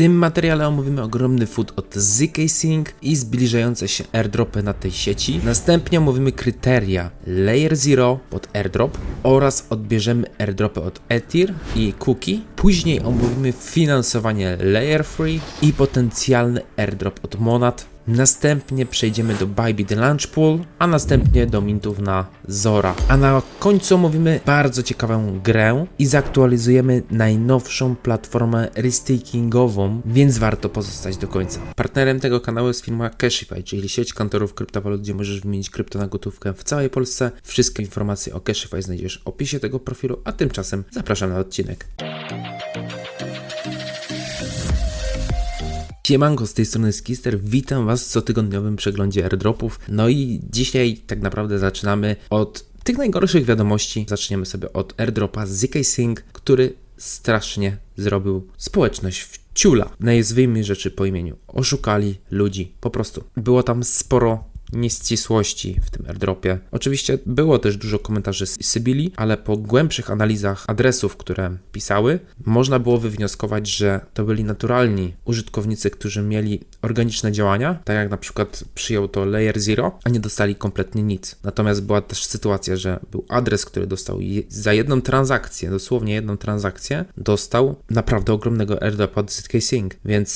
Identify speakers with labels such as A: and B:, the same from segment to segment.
A: tym materiale omówimy ogromny food od ZK Sync i zbliżające się airdropy na tej sieci. Następnie omówimy kryteria Layer Zero pod airdrop oraz odbierzemy airdropy od Ether i Cookie. Później omówimy finansowanie Layer Free i potencjalny airdrop od Monad. Następnie przejdziemy do Bybit Launch Pool, a następnie do mintów na Zora. A na końcu omówimy bardzo ciekawą grę i zaktualizujemy najnowszą platformę restakingową, więc warto pozostać do końca. Partnerem tego kanału jest firma Cashify, czyli sieć kantorów kryptowalut, gdzie możesz wymienić krypto na gotówkę w całej Polsce. Wszystkie informacje o Cashify znajdziesz w opisie tego profilu, a tymczasem zapraszam na odcinek. Siemanko, z tej strony Skister, witam Was w cotygodniowym przeglądzie airdropów. No i dzisiaj tak naprawdę zaczynamy od tych najgorszych wiadomości. Zaczniemy sobie od airdropa ZK Sync, który strasznie zrobił społeczność w ciula. Nazwijmy rzeczy po imieniu. Oszukali ludzi, po prostu. Było tam sporo nieścisłości w tym airdropie. Oczywiście było też dużo komentarzy z Sybili, ale po głębszych analizach adresów, które pisały, można było wywnioskować, że to byli naturalni użytkownicy, którzy mieli organiczne działania, tak jak na przykład przyjął to Layer Zero, a nie dostali kompletnie nic. Natomiast była też sytuacja, że był adres, który dostał za jedną transakcję, dosłownie jedną transakcję, dostał naprawdę ogromnego airdropa od ZK Sync, więc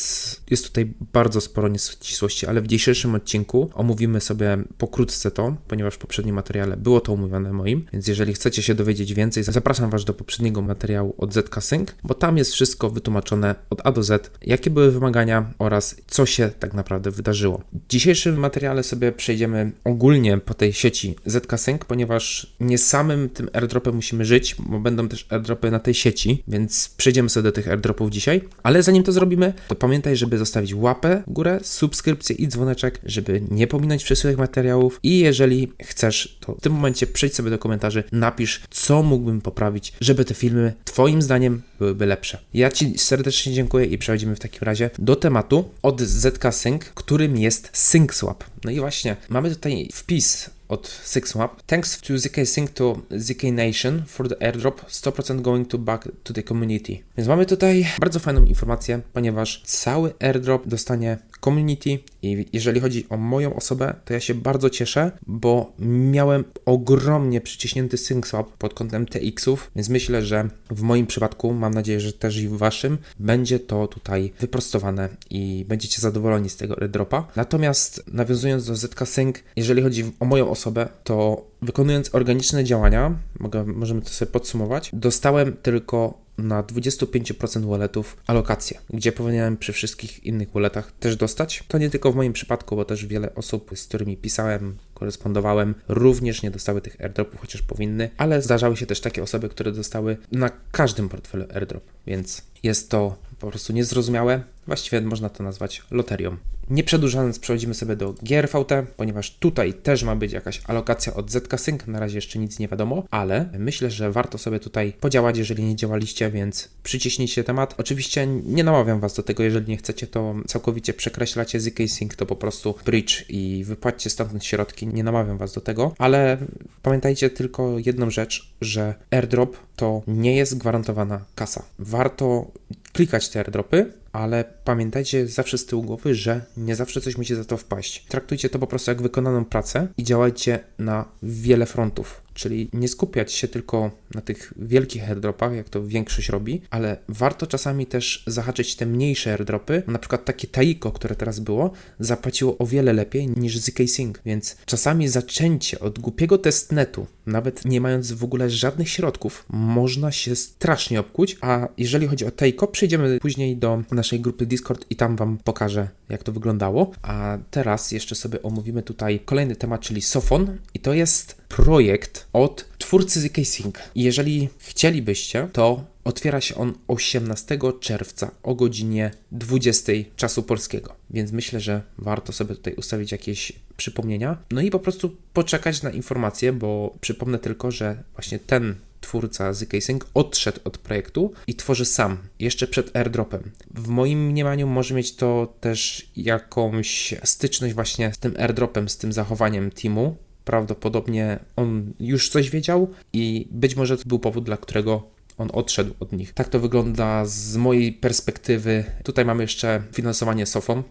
A: jest tutaj bardzo sporo nieścisłości, ale w dzisiejszym odcinku omówimy sobie pokrótce to, ponieważ w poprzednim materiale było to omówione moim, więc jeżeli chcecie się dowiedzieć więcej, zapraszam Was do poprzedniego materiału od ZK Sync, bo tam jest wszystko wytłumaczone od A do Z, jakie były wymagania oraz co się tak naprawdę wydarzyło. W dzisiejszym materiale sobie przejdziemy ogólnie po tej sieci ZK Sync, ponieważ nie samym tym airdropem musimy żyć, bo będą też airdropy na tej sieci, więc przejdziemy sobie do tych airdropów dzisiaj, ale zanim to zrobimy, to pamiętaj, żeby zostawić łapę w górę, subskrypcję i dzwoneczek, żeby nie pominąć przyszłych materiałów i jeżeli chcesz, to w tym momencie przejdź sobie do komentarzy, napisz, co mógłbym poprawić, żeby te filmy Twoim zdaniem byłyby lepsze. Ja Ci serdecznie dziękuję i przechodzimy w takim razie do tematu od ZK Sync, którym jest SyncSwap. No i właśnie, mamy tutaj wpis od SyncSwap. Thanks to ZK Sync to ZK Nation for the airdrop 100% going to back to the community. Więc mamy tutaj bardzo fajną informację, ponieważ cały airdrop dostanie community i jeżeli chodzi o moją osobę, to ja się bardzo cieszę, bo miałem ogromnie przyciśnięty SyncSwap pod kątem TX-ów, więc myślę, że w moim przypadku, mam nadzieję, że też i w waszym, będzie to tutaj wyprostowane i będziecie zadowoleni z tego airdropa. Natomiast nawiązując do ZK Sync, jeżeli chodzi o moją osobę, to wykonując organiczne działania, mogę, możemy to sobie podsumować, dostałem tylko na 25% walletów alokację, gdzie powinienem przy wszystkich innych walletach też dostać. To nie tylko w moim przypadku, bo też wiele osób, z którymi pisałem, korespondowałem, również nie dostały tych airdropów, chociaż powinny, ale zdarzały się też takie osoby, które dostały na każdym portfelu airdrop, więc jest to po prostu niezrozumiałe. Właściwie można to nazwać loterią. Nie przedłużając, przechodzimy sobie do GRVT, ponieważ tutaj też ma być jakaś alokacja od ZK Sync. Na razie jeszcze nic nie wiadomo, ale myślę, że warto sobie tutaj podziałać, jeżeli nie działaliście, więc przyciśnijcie temat. Oczywiście nie namawiam Was do tego, jeżeli nie chcecie, to całkowicie przekreślacie ZK Sync, to po prostu bridge i wypłaćcie stamtąd środki. Nie namawiam Was do tego, ale pamiętajcie tylko jedną rzecz, że airdrop to nie jest gwarantowana kasa. Warto klikać te airdropy, ale pamiętajcie zawsze z tyłu głowy, że nie zawsze coś musi za to wpaść. Traktujcie to po prostu jak wykonaną pracę i działajcie na wiele frontów. Czyli nie skupiać się tylko na tych wielkich airdropach, jak to większość robi, ale warto czasami też zahaczyć te mniejsze airdropy. Na przykład takie Taiko, które teraz było, zapłaciło o wiele lepiej niż ZK Sync, więc czasami zaczęcie od głupiego testnetu, nawet nie mając w ogóle żadnych środków, można się strasznie obkuć, a jeżeli chodzi o Taiko, przejdziemy później do naszej grupy Discord i tam Wam pokażę, jak to wyglądało. A teraz jeszcze sobie omówimy tutaj kolejny temat, czyli Sofon i to jest projekt od twórcy ZK Sync. Jeżeli chcielibyście, to otwiera się on 18 czerwca o godzinie 20 czasu polskiego. Więc myślę, że warto sobie tutaj ustawić jakieś przypomnienia. No i po prostu poczekać na informacje, bo przypomnę tylko, że właśnie ten twórca ZK Sync odszedł od projektu i tworzy sam, jeszcze przed airdropem. W moim mniemaniu może mieć to też jakąś styczność właśnie z tym airdropem, z tym zachowaniem teamu. Prawdopodobnie on już coś wiedział i być może to był powód, dla którego on odszedł od nich. Tak to wygląda z mojej perspektywy. Tutaj mamy jeszcze finansowanie Sofon,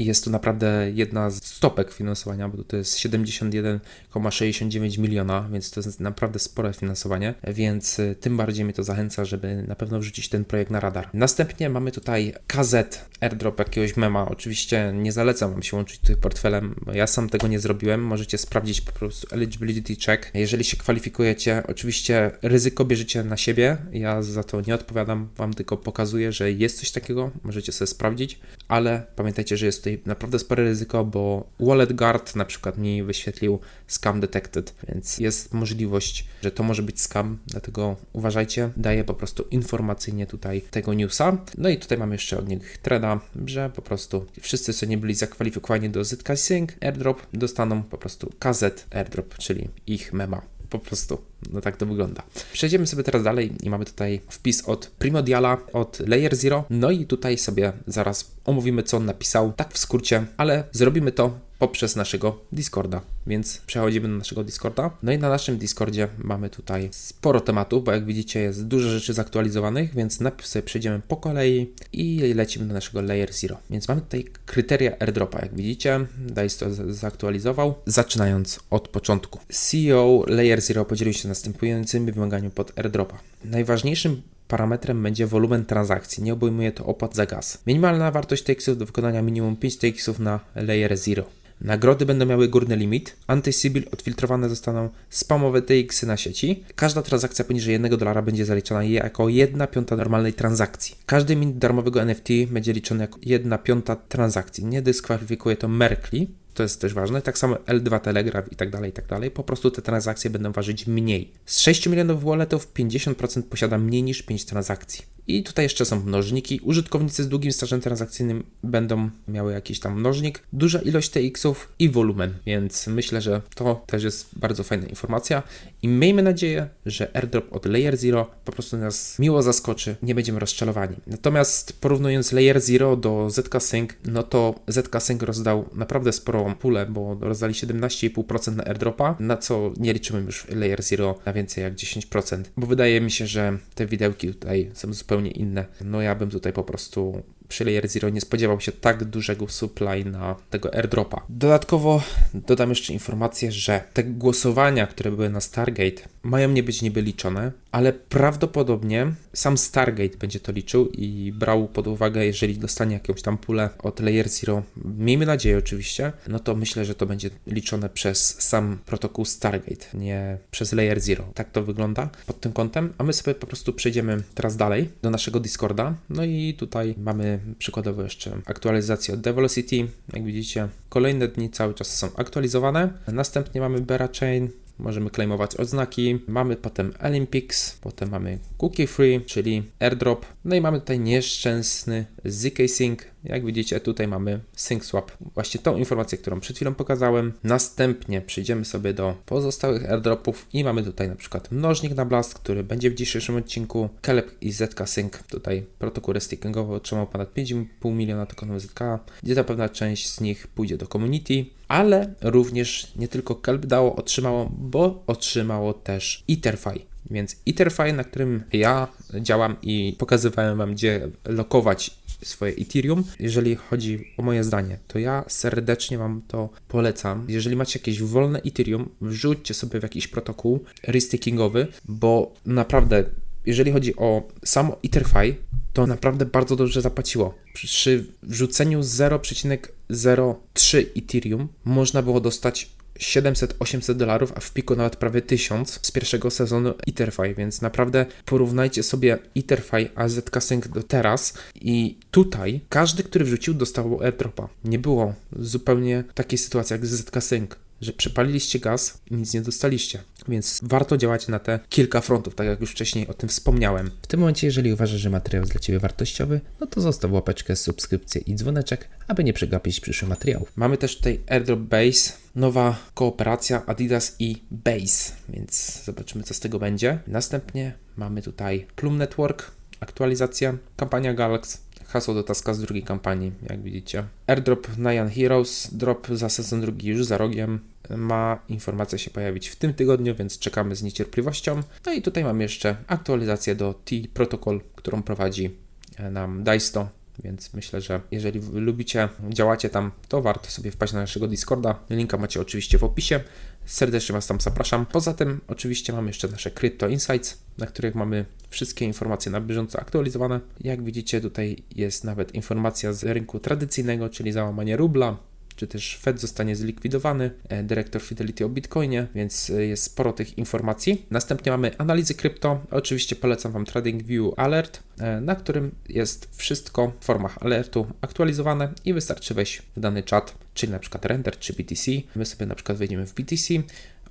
A: i jest to naprawdę jedna z stopek finansowania, bo to jest 71,69 miliona, więc to jest naprawdę spore finansowanie, więc y, tym bardziej mnie to zachęca, żeby na pewno wrzucić ten projekt na radar. Następnie mamy tutaj KZ airdrop jakiegoś mema. Oczywiście nie zalecam Wam się łączyć tutaj portfelem, bo ja sam tego nie zrobiłem. Możecie sprawdzić po prostu eligibility check. Jeżeli się kwalifikujecie, oczywiście ryzyko bierzecie na siebie. Ja za to nie odpowiadam, Wam tylko pokazuję, że jest coś takiego. Możecie sobie sprawdzić, ale pamiętajcie, że jest tutaj naprawdę spore ryzyko, bo Wallet Guard na przykład mi wyświetlił scam detected, więc jest możliwość, że to może być scam, dlatego uważajcie, daję po prostu informacyjnie tutaj tego newsa. No i tutaj mamy jeszcze od nich treda, że po prostu wszyscy, co nie byli zakwalifikowani do ZK Sync airdrop, dostaną po prostu KZ airdrop, czyli ich mema po prostu. No tak to wygląda. Przejdziemy sobie teraz dalej i mamy tutaj wpis od Primodiala, od Layer Zero. No i tutaj sobie zaraz omówimy, co on napisał, tak w skrócie, ale zrobimy to poprzez naszego Discorda. Więc przechodzimy do naszego Discorda. No i na naszym Discordzie mamy tutaj sporo tematów, bo jak widzicie jest dużo rzeczy zaktualizowanych, więc najpierw sobie przejdziemy po kolei i lecimy do naszego Layer Zero. Więc mamy tutaj kryteria airdropa, jak widzicie. Dice to zaktualizował, zaczynając od początku. CEO Layer Zero podzielił się następującymi wymaganiami pod airdropa. Najważniejszym parametrem będzie wolumen transakcji. Nie obejmuje to opłat za gaz. Minimalna wartość takesów do wykonania minimum 5 takesów na layer 0. Nagrody będą miały górny limit. Anti-Sibyl odfiltrowane zostaną spamowe TX na sieci. Każda transakcja poniżej 1 dolara będzie zaliczana jako 1 piąta normalnej transakcji. Każdy minut darmowego NFT będzie liczony jako 1 piąta transakcji. Nie dyskwalifikuje to Merkli, to jest też ważne. Tak samo L2 Telegraph i tak dalej, i tak dalej. Po prostu te transakcje będą ważyć mniej. Z 6 milionów walletów 50% posiada mniej niż 5 transakcji. I tutaj jeszcze są mnożniki. Użytkownicy z długim stażem transakcyjnym będą miały jakiś tam mnożnik, duża ilość TX-ów i wolumen, więc myślę, że to też jest bardzo fajna informacja i miejmy nadzieję, że airdrop od Layer Zero po prostu nas miło zaskoczy, nie będziemy rozczarowani. Natomiast porównując Layer Zero do ZK Sync, no to ZK Sync rozdał naprawdę sporą pulę, bo rozdali 17,5% na airdropa, na co nie liczymy już Layer Zero na więcej jak 10%, bo wydaje mi się, że te widełki tutaj są zupełnie zupełnie inne. No ja bym tutaj po prostu przy Layer Zero nie spodziewał się tak dużego supply na tego airdropa. Dodatkowo dodam jeszcze informację, że te głosowania, które były na Stargate, mają nie być niby liczone, ale prawdopodobnie sam Stargate będzie to liczył i brał pod uwagę, jeżeli dostanie jakąś tam pulę od Layer Zero, miejmy nadzieję oczywiście, no to myślę, że to będzie liczone przez sam protokół Stargate, nie przez Layer Zero. Tak to wygląda pod tym kątem, a my sobie po prostu przejdziemy teraz dalej do naszego Discorda, no i tutaj mamy przykładowo jeszcze aktualizację od Develocity. Jak widzicie, kolejne dni cały czas są aktualizowane. Następnie mamy Berachain, możemy claimować odznaki. Mamy potem Olympics, potem mamy Cookie Free, czyli airdrop. No i mamy tutaj nieszczęsny ZK Sync. Jak widzicie, tutaj mamy Sync Swap. Właśnie tą informację, którą przed chwilą pokazałem. Następnie przejdziemy sobie do pozostałych airdropów i mamy tutaj na przykład mnożnik na blast, który będzie w dzisiejszym odcinku. Kelep i ZK Sync. Tutaj protokoły stakingowe otrzymał ponad 5,5 miliona tokenów ZK, gdzie ta pewna część z nich pójdzie do community ale również nie tylko Kelp dało otrzymało, bo otrzymało też Etherfi. Więc Etherfi, na którym ja działam i pokazywałem Wam, gdzie lokować swoje Ethereum. Jeżeli chodzi o moje zdanie, to ja serdecznie Wam to polecam. Jeżeli macie jakieś wolne Ethereum, wrzućcie sobie w jakiś protokół restakingowy, bo naprawdę jeżeli chodzi o samo Etherfi, to naprawdę bardzo dobrze zapłaciło. Przy wrzuceniu 0,03 Ethereum można było dostać 700-800 dolarów, a w piku nawet prawie 1000 z pierwszego sezonu Etherfi, więc naprawdę porównajcie sobie Etherfi a ZK Sync do teraz i tutaj każdy, który wrzucił dostał airdropa. Nie było zupełnie takiej sytuacji jak z ZK Sync że przepaliliście gaz i nic nie dostaliście. Więc warto działać na te kilka frontów, tak jak już wcześniej o tym wspomniałem. W tym momencie, jeżeli uważasz, że materiał jest dla Ciebie wartościowy, no to zostaw łapeczkę, subskrypcję i dzwoneczek, aby nie przegapić przyszłych materiałów. Mamy też tutaj Airdrop Base, nowa kooperacja Adidas i Base, więc zobaczymy, co z tego będzie. Następnie mamy tutaj Plum Network, aktualizacja, kampania Galax, hasło do taska z drugiej kampanii, jak widzicie. Airdrop Young Heroes, drop za sezon drugi już za rogiem. Ma informacja się pojawić w tym tygodniu, więc czekamy z niecierpliwością. No i tutaj mamy jeszcze aktualizację do T-Protocol, którą prowadzi e, nam Daisto więc myślę, że jeżeli lubicie, działacie tam, to warto sobie wpaść na naszego Discorda. Linka macie oczywiście w opisie. Serdecznie Was tam zapraszam. Poza tym, oczywiście, mamy jeszcze nasze Crypto Insights, na których mamy wszystkie informacje na bieżąco aktualizowane. Jak widzicie, tutaj jest nawet informacja z rynku tradycyjnego, czyli załamanie rubla, czy też Fed zostanie zlikwidowany, e, dyrektor Fidelity o Bitcoinie, więc e, jest sporo tych informacji. Następnie mamy analizy krypto. Oczywiście polecam Wam TradingView Alert, e, na którym jest wszystko w formach alertu aktualizowane i wystarczy wejść w dany czat, czyli na przykład render czy BTC. My sobie na przykład wejdziemy w BTC,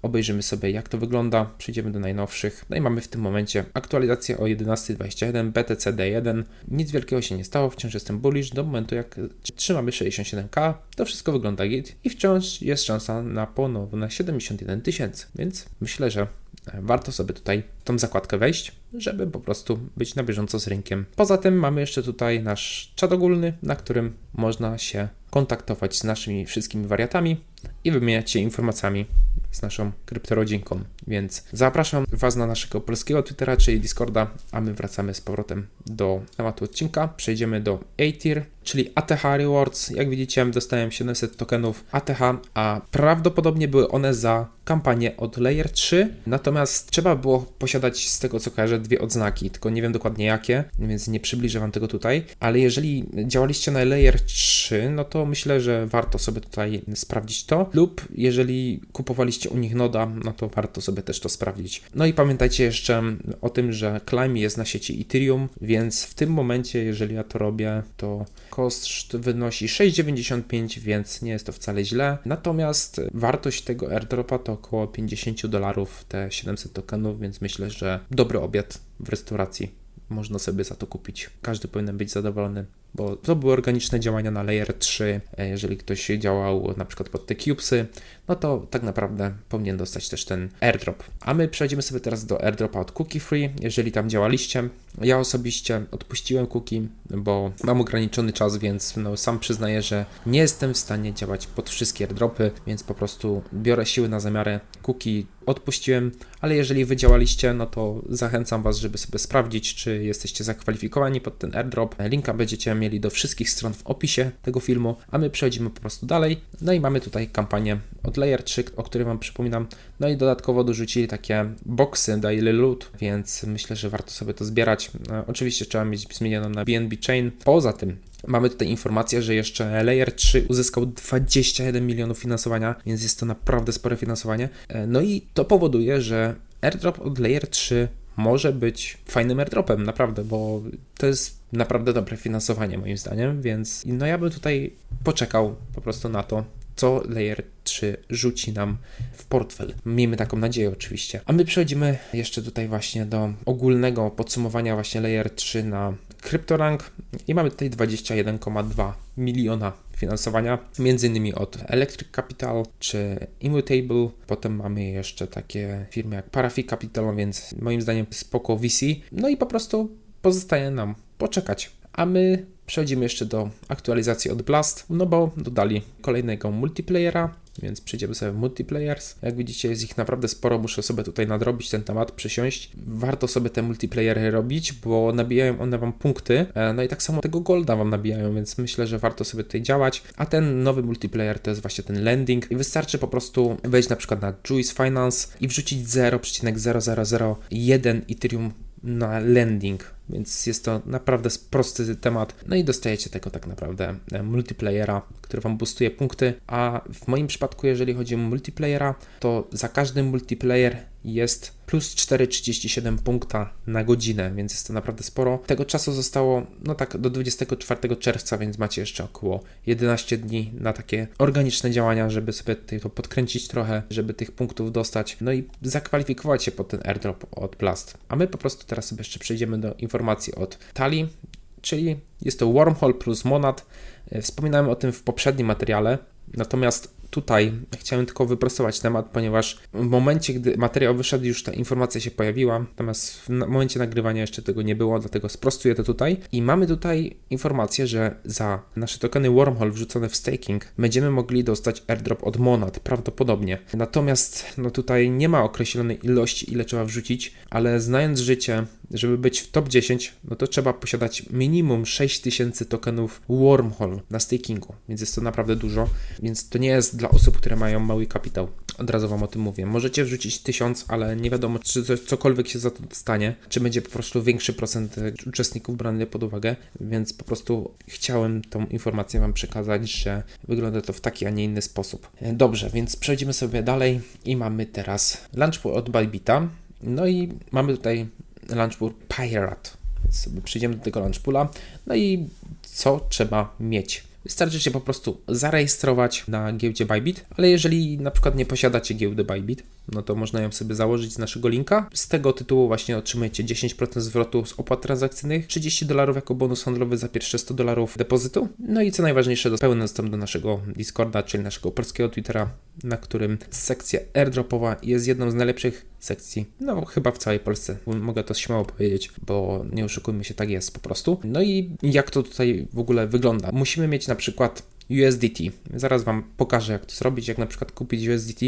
A: obejrzymy sobie jak to wygląda, przejdziemy do najnowszych. No i mamy w tym momencie aktualizację o 11.21, BTC D1. Nic wielkiego się nie stało, wciąż jestem bullish do momentu jak trzymamy 67k, to wszystko wygląda git i wciąż jest szansa na ponowne 71 tysięcy, więc myślę, że warto sobie tutaj tą zakładkę wejść, żeby po prostu być na bieżąco z rynkiem. Poza tym mamy jeszcze tutaj nasz czat ogólny, na którym można się kontaktować z naszymi wszystkimi wariatami i wymieniać się informacjami z naszą kryptorodzinką. Więc zapraszam Was na naszego polskiego Twittera, czyli Discorda, a my wracamy z powrotem do tematu odcinka. Przejdziemy do A-Tier, czyli ATH Rewards. Jak widzicie, dostałem 700 tokenów ATH, a prawdopodobnie były one za kampanię od Layer 3, natomiast trzeba było posiadać z tego co kojarzę dwie odznaki, tylko nie wiem dokładnie jakie, więc nie przybliżę Wam tego tutaj, ale jeżeli działaliście na Layer 3, no to myślę, że warto sobie tutaj sprawdzić to, lub jeżeli kupowaliście u nich noda, no to warto sobie też to sprawdzić. No i pamiętajcie jeszcze o tym, że Climb jest na sieci Ethereum, więc w tym momencie, jeżeli ja to robię, to koszt wynosi 6,95, więc nie jest to wcale źle. Natomiast wartość tego airdropa to około 50 dolarów, te 700 tokenów, więc myślę, że dobry obiad w restauracji można sobie za to kupić. Każdy powinien być zadowolony bo to były organiczne działania na layer 3. E, jeżeli ktoś działał na przykład pod te cubesy, no to tak naprawdę powinien dostać też ten airdrop. A my przejdziemy sobie teraz do airdropa od Cookie Free. Jeżeli tam działaliście, ja osobiście odpuściłem cookie, bo mam ograniczony czas, więc no, sam przyznaję, że nie jestem w stanie działać pod wszystkie airdropy, więc po prostu biorę siły na zamiarę. Cookie odpuściłem, ale jeżeli wy działaliście, no to zachęcam Was, żeby sobie sprawdzić, czy jesteście zakwalifikowani pod ten airdrop. Linka będziecie mieli do wszystkich stron w opisie tego filmu, a my przechodzimy po prostu dalej. No i mamy tutaj kampanię od Layer 3, o której Wam przypominam. No i dodatkowo dorzucili takie boxy Daily Loot, więc myślę, że warto sobie to zbierać. No, oczywiście trzeba mieć zmienioną na BNB Chain. Poza tym Mamy tutaj informację, że jeszcze Layer 3 uzyskał 21 milionów finansowania, więc jest to naprawdę spore finansowanie. E, no i to powoduje, że airdrop od Layer 3 może być fajnym airdropem, naprawdę, bo to jest naprawdę dobre finansowanie moim zdaniem, więc no ja bym tutaj poczekał po prostu na to, co Layer 3 rzuci nam w portfel. Miejmy taką nadzieję oczywiście. A my przechodzimy jeszcze tutaj właśnie do ogólnego podsumowania właśnie Layer 3 na CryptoRank i mamy tutaj 21,2 miliona finansowania, między innymi od Electric Capital czy Immutable. Potem mamy jeszcze takie firmy jak Parafi Capital, więc moim zdaniem spoko VC. No i po prostu pozostaje nam poczekać. A my przechodzimy jeszcze do aktualizacji od Blast, no bo dodali kolejnego multiplayera, więc przejdziemy sobie w multiplayers. Jak widzicie, jest ich naprawdę sporo, muszę sobie tutaj nadrobić ten temat, przysiąść. Warto sobie te multiplayery robić, bo nabijają one wam punkty, e, no i tak samo tego golda wam nabijają, więc myślę, że warto sobie tutaj działać. A ten nowy multiplayer to jest właśnie ten landing i wystarczy po prostu wejść na przykład na Juice Finance i wrzucić 0,0001 Ethereum na landing, więc jest to naprawdę prosty temat. No i dostajecie tego tak naprawdę e, multiplayera, który Wam boostuje punkty, a w moim przypadku, jeżeli chodzi o multiplayera, to za każdy multiplayer jest plus 4,37 punkta na godzinę, więc jest to naprawdę sporo. Tego czasu zostało, no tak, do 24 czerwca, więc macie jeszcze około 11 dni na takie organiczne działania, żeby sobie to podkręcić trochę, żeby tych punktów dostać, no i zakwalifikować się pod ten airdrop od Blast. A my po prostu teraz sobie jeszcze przejdziemy do informacji od Tali, czyli jest to Wormhole plus Monad. Wspominałem o tym w poprzednim materiale, natomiast tutaj chciałem tylko wyprostować temat, ponieważ w momencie, gdy materiał wyszedł, już ta informacja się pojawiła, natomiast w momencie nagrywania jeszcze tego nie było, dlatego sprostuję to tutaj. I mamy tutaj informację, że za nasze tokeny Wormhole wrzucone w staking będziemy mogli dostać airdrop od Monad, prawdopodobnie. Natomiast no tutaj nie ma określonej ilości, ile trzeba wrzucić, ale znając życie, żeby być w top 10, no to trzeba posiadać minimum 6000 tokenów Wormhole na stakingu, więc jest to naprawdę dużo, więc to nie jest dla osób, które mają mały kapitał. Od razu Wam o tym mówię. Możecie wrzucić 1000, ale nie wiadomo, czy coś, cokolwiek się za to stanie, czy będzie po prostu większy procent e, uczestników brany pod uwagę, więc po prostu chciałem tą informację Wam przekazać, że wygląda to w taki, a nie inny sposób. E, Dobrze, więc przechodzimy sobie dalej i mamy teraz Launchpool od Bybita. No i mamy tutaj Launchpool Pirate. Więc sobie przejdziemy do tego Launchpoola. No i co trzeba mieć? Wystarczy się po prostu zarejestrować na giełdzie Bybit, ale jeżeli na przykład nie posiadacie giełdy Bybit, no to można ją sobie założyć z naszego linka. Z tego tytułu właśnie otrzymujecie 10% zwrotu z opłat transakcyjnych, 30 dolarów jako bonus handlowy za pierwsze 100 dolarów depozytu. No i co najważniejsze, pełny dostęp do naszego Discorda, czyli naszego polskiego Twittera, na którym sekcja airdropowa jest jedną z najlepszych sekcji, no chyba w całej Polsce. Mogę to śmiało powiedzieć, bo nie oszukujmy się, tak jest po prostu. No i jak to tutaj w ogóle wygląda? Musimy mieć na przykład USDT. Zaraz Wam pokażę, jak to zrobić, jak na przykład kupić USDT,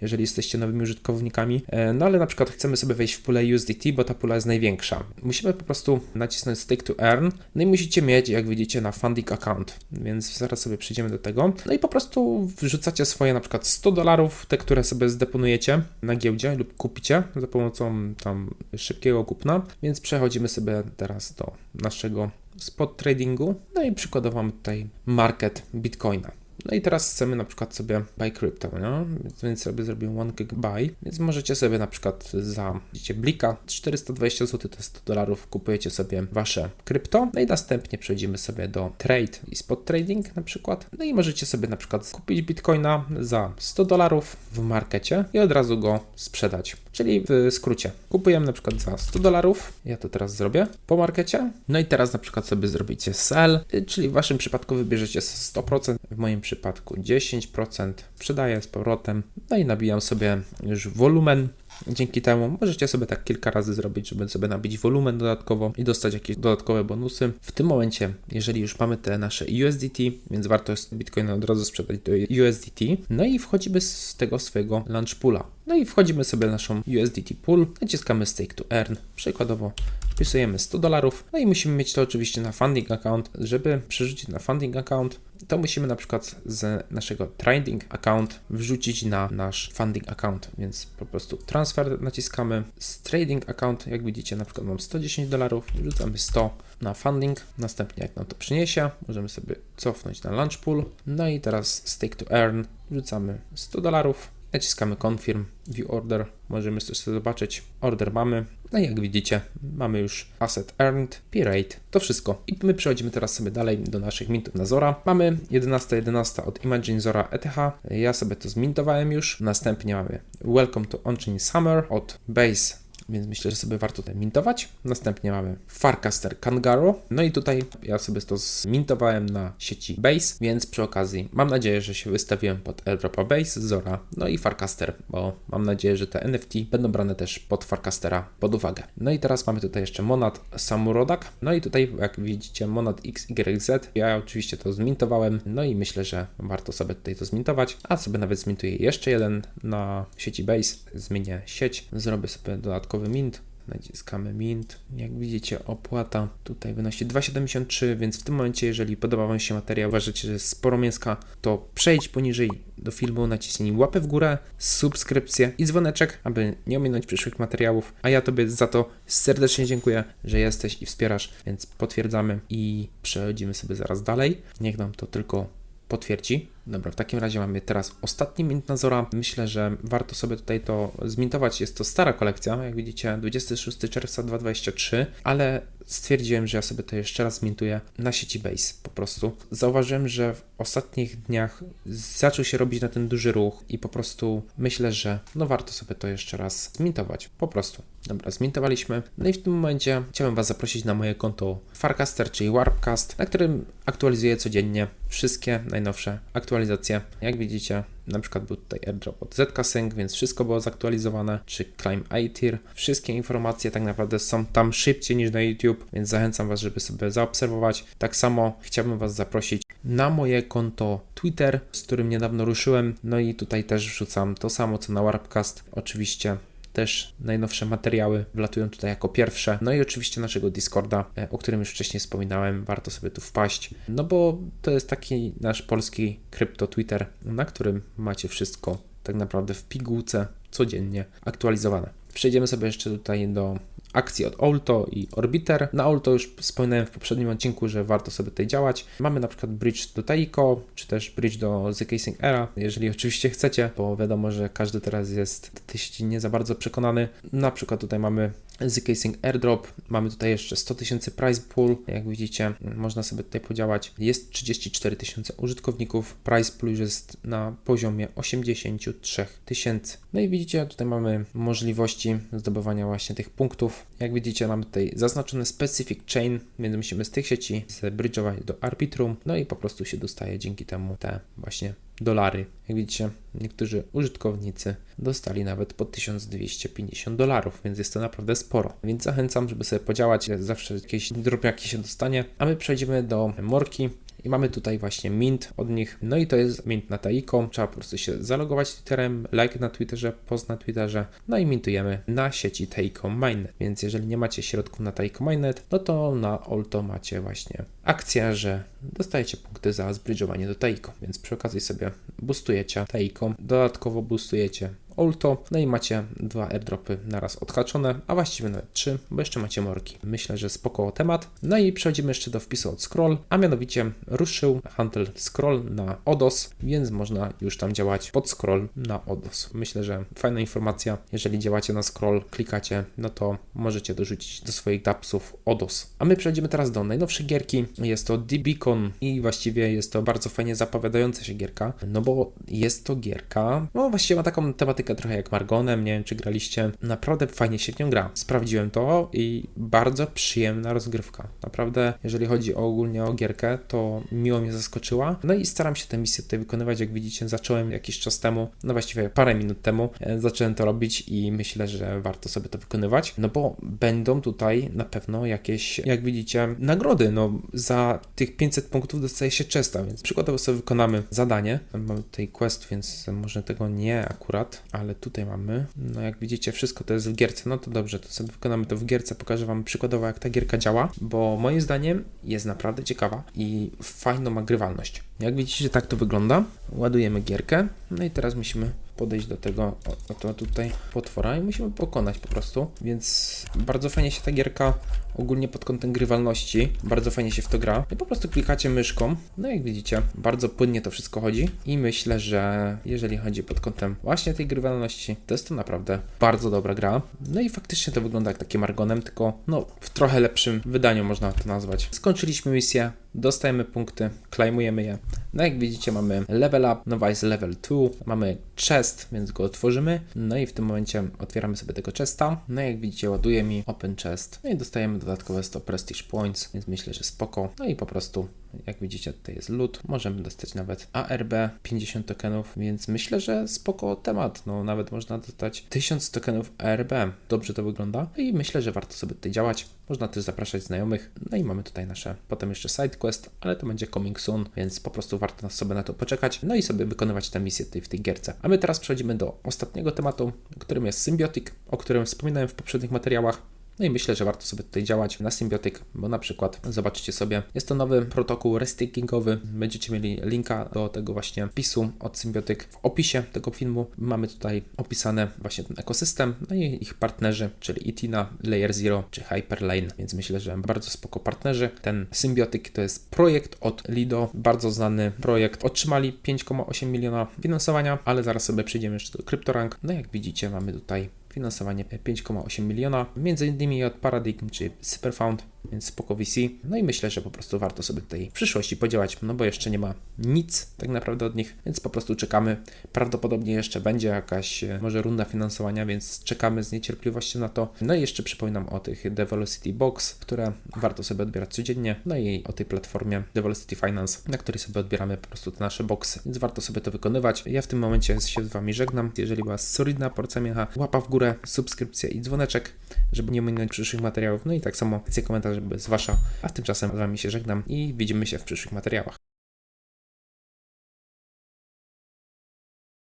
A: jeżeli jesteście nowymi użytkownikami. E, No ale na przykład chcemy sobie wejść w pulę USDT, bo ta pula jest największa. Musimy po prostu nacisnąć Stake to Earn, no i musicie mieć, jak widzicie, na funding account, więc zaraz sobie przejdziemy do tego. No i po prostu wrzucacie swoje na przykład 100 dolarów, te, które sobie zdeponujecie na giełdzie lub kupicie za pomocą tam szybkiego kupna, więc przechodzimy sobie teraz do naszego spot tradingu. No i przykładowo mamy tutaj market Bitcoina. No i teraz chcemy na przykład sobie buy crypto, no? więc sobie zrobimy one buy, więc możecie sobie na przykład za widzicie, blika 420 zł to jest 100 dolarów, kupujecie sobie wasze krypto, no i następnie przejdziemy sobie do trade i spot trading na przykład, no i możecie sobie na przykład kupić bitcoina za 100 dolarów w markecie i od razu go sprzedać. Czyli w skrócie, kupujemy na przykład za 100 dolarów, ja to teraz zrobię po markecie, no i teraz na przykład sobie zrobicie sell, czyli w waszym przypadku wybierzecie 100%, w moim przypadku 10%, sprzedaję z powrotem, no i nabijam sobie już wolumen. Dzięki temu możecie sobie tak kilka razy zrobić, żeby sobie nabić wolumen dodatkowo i dostać jakieś dodatkowe bonusy. W tym momencie, jeżeli już mamy te nasze USDT, więc warto jest Bitcoina od razu sprzedać do USDT, no i wchodzimy z tego swojego launch poola. No i wchodzimy sobie naszą USDT pool, naciskamy stake to earn, przykładowo wpisujemy 100 dolarów, no i musimy mieć to oczywiście na funding account. Żeby przerzucić na funding account, to musimy na przykład z naszego trading account wrzucić na nasz funding account, więc po prostu transfer naciskamy. Z trading account, jak widzicie na przykład mam 110 dolarów, wrzucamy 100 na funding, następnie jak nam to przyniesie, możemy sobie cofnąć na launch pool, no i teraz stake to earn, wrzucamy 100 dolarów, naciskamy confirm, view order, możemy sobie zobaczyć, order mamy, no i jak widzicie, mamy już asset earned, p-rate, to wszystko. I my przechodzimy teraz sobie dalej do naszych mintów na Zora. Mamy 11.11 11 od Imagine Zora ETH, ja sobie to zmintowałem już. Następnie mamy Welcome to Onchain Summer od Base więc myślę, że sobie warto tutaj mintować. Następnie mamy Farcaster Kangaro. No i tutaj ja sobie to zmintowałem na sieci Base, więc przy okazji mam nadzieję, że się wystawiłem pod airdropa Base, Zora, no i Farcaster, bo mam nadzieję, że te NFT będą brane też pod Farcastera pod uwagę. No i teraz mamy tutaj jeszcze Monad Samurodak. No i tutaj jak widzicie Monad XYZ. Ja oczywiście to zmintowałem, no i myślę, że warto sobie tutaj to zmintować, a sobie nawet zmintuję jeszcze jeden na sieci Base. Zmienię sieć, zrobię sobie dodatkowy mint, naciskamy mint. Jak widzicie, opłata tutaj wynosi 2,73, więc w tym momencie, jeżeli podoba Wam się materiał, uważacie, że jest sporo mięska, to przejdź poniżej do filmu, naciśnij łapę w górę, subskrypcję i dzwoneczek, aby nie ominąć przyszłych materiałów. A ja Tobie za to serdecznie dziękuję, że jesteś i wspierasz, więc potwierdzamy i przechodzimy sobie zaraz dalej. Niech nam to tylko potwierdzi. Dobra, w takim razie mamy teraz ostatni mint na Zora. Myślę, że warto sobie tutaj to zmintować. Jest to stara kolekcja, jak widzicie, 26 czerwca 2023, ale stwierdziłem, że ja sobie to jeszcze raz mintuję na sieci Base po prostu. Zauważyłem, że w ostatnich dniach zaczął się robić na ten duży ruch i po prostu myślę, że no warto sobie to jeszcze raz zmintować. Po prostu. Dobra, zmintowaliśmy. No i w tym momencie chciałem Was zaprosić na moje konto Farcaster, czyli Warpcast, na którym aktualizuję codziennie wszystkie najnowsze aktualizacje. Jak widzicie, na przykład był tutaj airdrop od ZK-Sync, więc wszystko było zaktualizowane, czy Climb iTier. Wszystkie informacje tak naprawdę są tam szybciej niż na YouTube, więc zachęcam Was, żeby sobie zaobserwować. Tak samo chciałbym Was zaprosić na moje konto Twitter, z którym niedawno ruszyłem, no i tutaj też wrzucam to samo co na Warpcast, oczywiście też najnowsze materiały wlatują tutaj jako pierwsze. No i oczywiście naszego Discorda, e, o którym już wcześniej wspominałem, warto sobie tu wpaść, no bo to jest taki nasz polski krypto Twitter, na którym macie wszystko tak naprawdę w pigułce codziennie aktualizowane. Przejdziemy sobie jeszcze tutaj do akcji od Olto i Orbiter. Na Olto już wspominałem w poprzednim odcinku, że warto sobie tutaj działać. Mamy na przykład bridge do Taiko, czy też bridge do The Casing Era, jeżeli oczywiście chcecie, bo wiadomo, że każdy teraz jest nie za bardzo przekonany. Na przykład tutaj mamy The Casing Airdrop, mamy tutaj jeszcze 100 tysięcy price pool, jak widzicie, można sobie tutaj podziałać. Jest 34 tysiące użytkowników, price pool już jest na poziomie 83 tysięcy. No i widzicie, tutaj mamy możliwości zdobywania właśnie tych punktów. Jak widzicie, mamy tutaj zaznaczone specific chain, więc musimy z tych sieci zbridge'ować do Arbitrum, no i po prostu się dostaje dzięki temu te właśnie dolary. Jak widzicie, niektórzy użytkownicy dostali nawet po 1250 dolarów, więc jest to naprawdę sporo. Więc zachęcam, żeby sobie podziałać, zawsze jakieś drobiaki się dostanie. A my przejdziemy do Morki. I mamy tutaj właśnie mint od nich. No i to jest mint na Taiko. Trzeba po prostu się zalogować Twitterem, like na Twitterze, post na Twitterze. No i mintujemy na sieci Taiko Mainnet. Więc jeżeli nie macie środków na Taiko Mainnet, no to na Olto macie właśnie akcję, że dostajecie punkty za zbridżowanie do Taiko. Więc przy okazji sobie boostujecie Taiko. Dodatkowo boostujecie Olto, no i macie dwa airdropy naraz odhaczone, a właściwie nawet trzy, bo jeszcze macie morki. Myślę, że spoko temat. No i przechodzimy jeszcze do wpisu od Scroll, a mianowicie ruszył handel Scroll na ODOS, więc można już tam działać pod Scroll na ODOS. Myślę, że fajna informacja, jeżeli działacie na Scroll, klikacie, no to możecie dorzucić do swoich dapsów ODOS. A my przejdziemy teraz do najnowszej gierki, jest to D-Beacon i właściwie jest to bardzo fajnie zapowiadająca się gierka, no bo jest to gierka, no właściwie ma taką tematykę trochę jak Margonem, nie wiem czy graliście. Naprawdę fajnie się w nią gra. Sprawdziłem to i bardzo przyjemna rozgrywka. Naprawdę, jeżeli chodzi o, ogólnie o gierkę, to miło mnie zaskoczyła. No i staram się tę misję tutaj wykonywać. Jak widzicie, zacząłem jakiś czas temu, no właściwie parę minut temu, e, zacząłem to robić i myślę, że warto sobie to wykonywać, no bo będą tutaj na pewno jakieś, jak widzicie, nagrody. No za tych 500 punktów dostaje się czesta, więc przykładowo sobie wykonamy zadanie. Mamy tutaj quest, więc może tego nie akurat, ale tutaj mamy, no jak widzicie, wszystko to jest w gierce. No to dobrze, to sobie wykonamy to w gierce, pokażę Wam przykładowo, jak ta gierka działa, bo moim zdaniem jest naprawdę ciekawa i fajną ma grywalność. Jak widzicie, tak to wygląda. Ładujemy gierkę, no i teraz musimy podejść do tego oto tutaj potwora i musimy pokonać po prostu, więc bardzo fajnie się ta gierka ogólnie pod kątem grywalności, bardzo fajnie się w to gra. I po prostu klikacie myszką, no jak widzicie, bardzo płynnie to wszystko chodzi. I myślę, że jeżeli chodzi pod kątem właśnie tej grywalności, to jest to naprawdę bardzo dobra gra, no i faktycznie to wygląda jak takie Margonem, tylko no w trochę lepszym wydaniu można to nazwać. Skończyliśmy misję, dostajemy punkty, klejmujemy je. No jak widzicie mamy level up, nowa jest level 2, mamy chest, więc go otworzymy. No i w tym momencie otwieramy sobie tego chesta. No jak widzicie ładuje mi open chest. No i dostajemy dodatkowe 100 prestige points, więc myślę, że spoko. No i po prostu jak widzicie, tutaj jest loot. Możemy dostać nawet ARB 50 tokenów, więc myślę, że spoko temat. No, nawet można dostać 1000 tokenów ARB. Dobrze to wygląda i myślę, że warto sobie tutaj działać. Można też zapraszać znajomych. No i mamy tutaj nasze potem jeszcze side quest, ale to będzie coming soon, więc po prostu warto sobie na to poczekać. No i sobie wykonywać tę misję tutaj w tej gierce. A my teraz przechodzimy do ostatniego tematu, którym jest Symbiotic, o którym wspominałem w poprzednich materiałach. No i myślę, że warto sobie tutaj działać na Symbiotic, bo na przykład zobaczycie sobie, jest to nowy protokół restakingowy. Będziecie mieli linka do tego właśnie wpisu od Symbiotic w opisie tego filmu. Mamy tutaj opisane właśnie ten ekosystem, no i ich partnerzy, czyli Itina, Layer Zero czy Hyperlane, więc myślę, że bardzo spoko partnerzy. Ten Symbiotic to jest projekt od Lido, bardzo znany projekt. Otrzymali 5,8 miliona finansowania, ale zaraz sobie przejdziemy jeszcze do CryptoRank. No jak widzicie, mamy tutaj finansowanie 5,8 miliona, między innymi od Paradigm czy Superfound. Więc spoko VC. No i myślę, że po prostu warto sobie tutaj w przyszłości podziałać, no bo jeszcze nie ma nic tak naprawdę od nich, więc po prostu czekamy. Prawdopodobnie jeszcze będzie jakaś e, może runda finansowania, więc czekamy z niecierpliwością na to. No i jeszcze przypominam o tych Develocity Box, które warto sobie odbierać codziennie, no i o tej platformie Develocity Finance, na której sobie odbieramy po prostu te nasze boxy, więc warto sobie to wykonywać. Ja w tym momencie się z Wami żegnam. Jeżeli była solidna porcja miecha, łapa w górę, subskrypcja i dzwoneczek, żeby nie ominąć przyszłych materiałów. No i tak samo sekcja komentarzy, jest Wasza. A tymczasem z Wami się żegnam i widzimy się w przyszłych materiałach.